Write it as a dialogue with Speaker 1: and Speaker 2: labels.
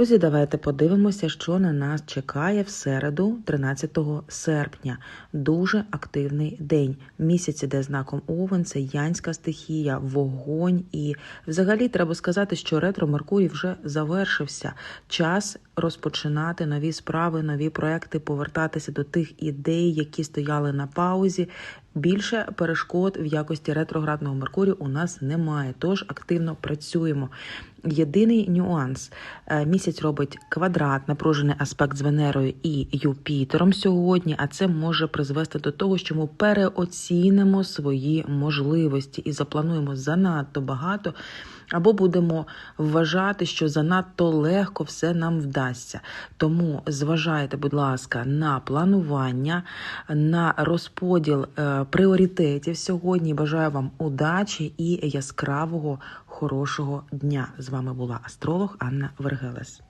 Speaker 1: Друзі, давайте подивимося, що на нас чекає в середу, 13 серпня. Дуже активний день. Місяць іде знаком Овен, це янська стихія, вогонь. І взагалі треба сказати, що ретро Меркурій вже завершився. Час розпочинати нові справи, нові проекти, повертатися до тих ідей, які стояли на паузі. Більше перешкод в якості ретроградного Меркурію у нас немає, тож активно працюємо. Єдиний нюанс: Е, місяць робить квадрат, напружений аспект з Венерою і Юпітером сьогодні, а це може призвести до того, що ми переоцінимо свої можливості і заплануємо занадто багато. Або будемо вважати, що занадто легко все нам вдасться. Тому зважайте, будь ласка, на планування, на розподіл е, пріоритетів сьогодні. Бажаю вам удачі і яскравого хорошого дня. З вами була астролог Анна Вергелес.